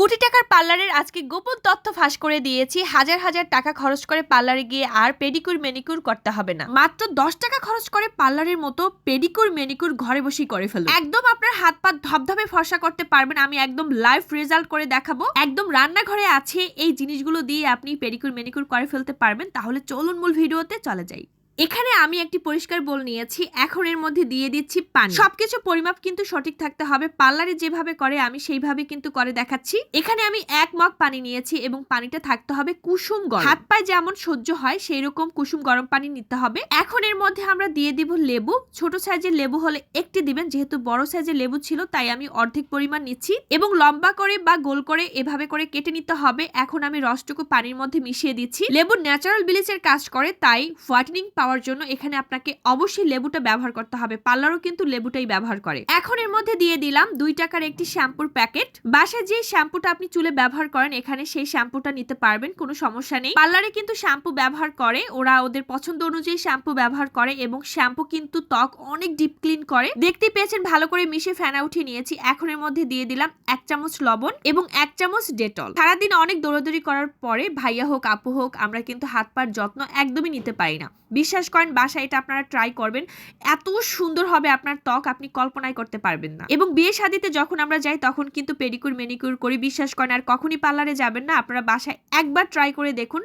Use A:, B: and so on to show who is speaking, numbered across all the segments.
A: কোটি টাকার পার্লারের আজকে গোপন তথ্য ফাঁস করে দিয়েছি। হাজার হাজার টাকা খরচ করে পার্লারে গিয়ে আর পেডিকুর মেনিকুর করতে হবে না। মাত্র দশ টাকা খরচ করে পার্লারের মতো পেডিকুর মেনিকুর ঘরে বসেই করে ফেলুন। একদম আপনার হাত পা ধবধবে ফর্সা করতে পারবেন, আমি একদম লাইভ রেজাল্ট করে দেখাবো। একদম রান্নাঘরে আছে, এই জিনিসগুলো দিয়ে আপনি পেডিকুর মেনিকুর করে ফেলতে পারবেন। তাহলে চলুন মূল ভিডিওতে চলে যাই। এখানে আমি একটি পরিষ্কার বোল নিয়েছি, এখন এর মধ্যে দিয়ে দিচ্ছি পানি। সবকিছু পরিমাপ কিন্তু সঠিক থাকতে হবে, পার্লারে যেভাবে করে আমি সেইভাবে কিন্তু করে দেখাচ্ছি। এখানে আমি এক মগ পানি নিয়েছি এবং পানিটা থাকতে হবে কুসুম গরম। হাত পায়ে যেমন সহ্য হয় সেই রকম কুসুম গরম পানি নিতে হবে। এখন এর মধ্যে আমরা দিয়ে দিব লেবু। ছোট সাইজের লেবু হলে একটি দিবেন, যেহেতু বড় সাইজের লেবু ছিল, তাই আমি অর্ধেক পরিমাণ নিচ্ছি এবং লম্বা করে বা গোল করে এভাবে করে কেটে নিতে হবে। এখন আমি রসটুকু পানির মধ্যে মিশিয়ে দিচ্ছি। লেবু ন্যাচারাল ব্লিচের কাজ করে, তাই হোয়াইটেনিং পাওয়ার জন্য এখানে আপনাকে অবশ্যই লেবুটা ব্যবহার করতে হবে। পার্লারও কিন্তু লেবুটাই ব্যবহার করে। এখন এর মধ্যে দিয়ে দিলাম দুই টাকার একটি শ্যাম্পুর প্যাকেট। বাসায় যে শ্যাম্পুটা আপনি চুলে ব্যবহার করেন, এখানে সেই শ্যাম্পুটা নিতে পারবেন, কোনো সমস্যা নেই। পার্লারে কিন্তু শ্যাম্পু ব্যবহার করে, ওরা ওদের পছন্দ অনুযায়ী শ্যাম্পু ব্যবহার করে এবং শ্যাম্পু কিন্তু ত্বক অনেক ডিপ ক্লিন করে। দেখতে পেয়েছেন, ভালো করে মিশে ফেনা উঠিয়ে নিয়েছি। এখন এর মধ্যে দিয়ে দিলাম এক চামচ লবণ এবং এক চামচ ডেটল। সারাদিন অনেক দৌড়াদৌড়ি করার পরে, ভাইয়া হোক, আপু হোক, আমরা কিন্তু হাত পার যত্ন একদমই নিতে পারি না। বিশ্বাস করেন, বাসায় এটা আপনারা ট্রাই করবেন। এত সুন্দর হবে আপনার ত্বক, আপনি কল্পনাই করতে পারবেন না। এবং বিয়ে শাদিতে যখন আমরা যাই, তখন কিন্তু পেডিকুর মেনিকুর করি, বিশ্বাস করেন, আর কখনই পার্লারে যাবেন না। আপনারা বাসায় একবার ট্রাই করে দেখুন।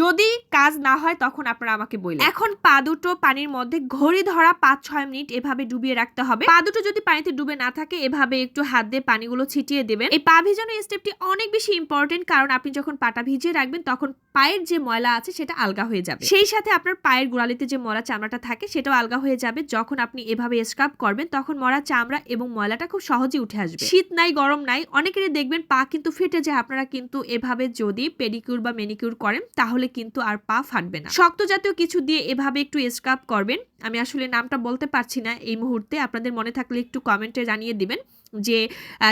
A: যদি কাজ না হয়, তখন আপনারা আমাকে বললেন এখন পা দুটো পানির মধ্যে ঘড়ি ধরা পাঁচ ছয় মিনিট এভাবে ডুবিয়ে রাখতে হবে। পা দুটো যদি পানিতে ডুবে না থাকে, এভাবে একটু হাত দিয়ে পানিগুলো ছিটিয়ে দেবেন। এই পা ভিজানো স্টেপটি অনেক বেশি ইম্পর্টেন্ট কারণ আপনি যখন পাটা ভিজিয়ে রাখবেন, তখন পায়ের যে ময়লা আছে, সেটা আলগা হয়ে যাবে। সেই সাথে আপনার পায়ের গোড়ালিতে যে মরা চামড়াটা থাকে, সেটাও আলগা হয়ে যাবে। যখন আপনি এভাবে স্ক্রাব করবেন, তখন মরা চামড়া এবং ময়লাটা খুব সহজেই উঠে আসবে। শীত নাই, গরম নাই, অনেকেরই দেখবেন পা কিন্তু ফেটে যায়। আপনারা কিন্তু এভাবে যদি পেডিকিউর বা মেনিকিউর করেন, তাহলে কিন্তু আর পা ফাটবে না। শক্ত জাতীয় কিছু দিয়ে এভাবে একটু স্ক্রাব করবেন। আমি আসলে নামটা বলতে পারছি না, এই মুহূর্তে। আপনাদের মনে থাকলে একটু কমেন্টে জানিয়ে দিবেন। যে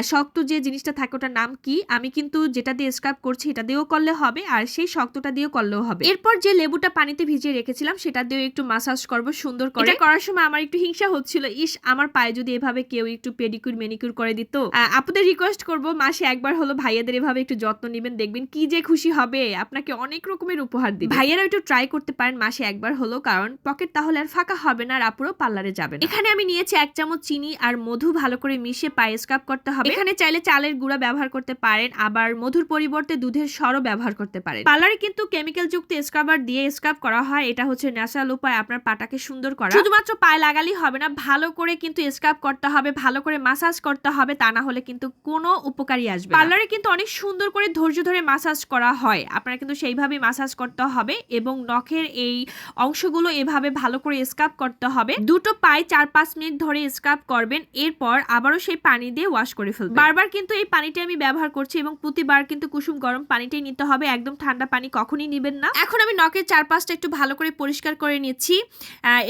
A: শক্ত যে জিনিসটা থাকে ওটার নাম কি? আমি কিন্তু যেটা দিয়ে স্ক্রাব করছি এটা দিয়েও করলে হবে আর সেই শক্তটা দিয়েও করলেও হবে। এরপর যে লেবুটা পানিতে ভিজিয়ে রেখেছিলাম সেটা দিয়েও একটু মাসাজ করব সুন্দর করে। করার সময় আমার একটু হিংসা হচ্ছিল। ইস আমার পায়ে যদি এভাবে কেউ একটু পেডিকুর মেনিকুর করে দিত। আহ, আপুদের রিকোয়েস্ট করব মাসে একবার হলো ভাইয়াদের এভাবে একটু যত্ন নেবেন দেখবেন কি যে খুশি হবে। আপনাকে অনেক রকমের উপহার দিবে। ভাইয়ারা একটু ট্রাই করতে পারেন মাসে একবার হলো কারণ পকেট তাহলে আর ফাঁকা হবে না আর আপুরও পার্লারে যাবেন এখানে আমি নিয়েছি এক চামচ চিনি আর মধু ভালো করে মিশিয়ে পায়ে স্ক্রাব করতে হবে। এখানে চাইলে চালের গুঁড়া ব্যবহার করতে পারেন আবার মধুর পরিবর্তে দুধের সরও ব্যবহার করতে পারেন। পার্লারে কিন্তু কেমিক্যাল যুক্ত স্ক্রাবার দিয়ে স্ক্রাব করা হয় এটা হচ্ছে ন্যাচারাল উপায় আপনার পাটাকে সুন্দর করা। শুধুমাত্র পায়ে লাগালেই হবে না ভালো করে কিন্তু স্ক্রাব করতে হবে ভালো করে মাসাজ করতে হবে তা না হলে কিন্তু কোনো উপকারী আসবে পার্লারে কিন্তু অনেক সুন্দর করে ধৈর্য ধরে মাসাজ করা হয় আপনারা কিন্তু সেইভাবে মাসাজ করতে হবে এবং নখের এই অংশগুলো এভাবে ভালো করে স্ক্রাব করতে হবে। দুটো পায়ে চার পাঁচ মিনিট ধরে স্ক্রাব করবেন এরপর আবারও সেই পানি দিয়ে ওয়াশ করে ফেলবেন বারবার কিন্তু এই পানিটা আমি ব্যবহার করছি এবং প্রতিবার কিন্তু কুসুম গরম পানিটাই নিতে হবে একদম ঠান্ডা পানি কখনই নেবেন না। এখন আমি নখের চারপাশটা একটু ভালো করে পরিষ্কার করে নিচ্ছি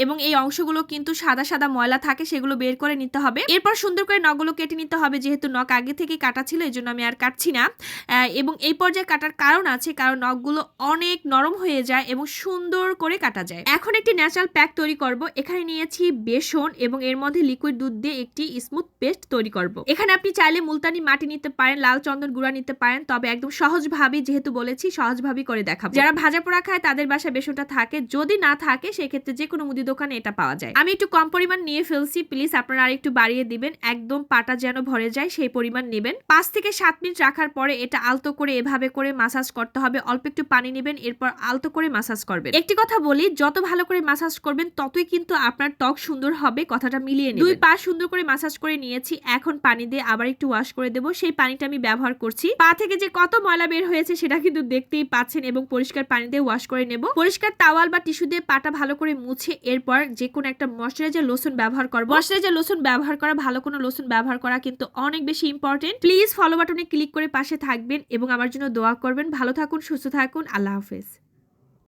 A: এবং এই অংশগুলো কিন্তু সাদা সাদা ময়লা থাকে সেগুলো বের করে নিতে হবে। এরপর সুন্দর করে নখগুলো কেটে নিতে হবে যেহেতু নখ আগে থেকে কাটা ছিল এই জন্য আমি আর কাটছি না। এবং এই পর্যায়ে কাটার কারণ আছে কারণ নখগুলো অনেক নরম হয়ে যায় এবং সুন্দর করে কাটা যায়। এখন একটি ন্যাচারাল প্যাক তৈরি করব। এখানে নিয়েছি বেসন এবং এর মধ্যে লিকুইড দুধ দিয়ে একটি স্মুথ পেস্ট তৈরি করব এখানে আপনি চাইলে মুলতানি মাটি নিতে পারেন, লাল চন্দন গুঁড়া নিতে পারেন, তবে একদম সহজভাবে, যেহেতু বলেছি সহজভাবেই করে দেখাবো। যারা ভাজা পোড়া খায়, তাদের বাসায় বেসনটা থাকে। যদি না থাকে, সেক্ষেত্রে যে কোনো মুদি দোকানে এটা পাওয়া যায়। আমি একটু কম পরিমাণ নিয়ে ফেলছি, প্লিজ আপনারা আর একটু বাড়িয়ে দিবেন। একদম পাটা যেন ভরে যায়, সেই পরিমাণ নেবেন। পাঁচ থেকে সাত মিনিট রাখার পরে এটা আলতো করে এভাবে করে মাসাজ করতে হবে। অল্প একটু পানি নেবেন, এরপর আলতো করে মাসাজ করবেন। একটি কথা বলি, যত ভালো করে মাসাজ করবেন, ততই কিন্তু আপনার ত্বক সুন্দর হবে, কথাটা মিলিয়ে দুই পা সুন্দর করে মাসাজ করে নিয়েছি, এখন পানি দিয়ে আবার একটু ওয়াশ করে দেবো। সেই পানিটা আমি ব্যবহার করছি। পা থেকে যে কত ময়লা বের হয়েছে সেটা কিন্তু দেখতেই পাচ্ছেন এবং পরিষ্কার পানি দিয়ে ওয়াশ করে নেব। পরিষ্কার টাওয়াল বা টিস্যু দিয়ে পাটা ভালো করে মুছে এরপর যে কোনো একটা ময়শ্চারাইজার লোশন ব্যবহার করব। ময়শ্চারাইজার লোশন ব্যবহার করা, ভালো কোনো লোশন ব্যবহার করা কিন্তু অনেক বেশি ইম্পর্টেন্ট প্লিজ ফলো বাটনে ক্লিক করে পাশে থাকবেন এবং আমার জন্য দোয়া করবেন। ভালো থাকুন, সুস্থ থাকুন। আল্লাহ হাফেজ।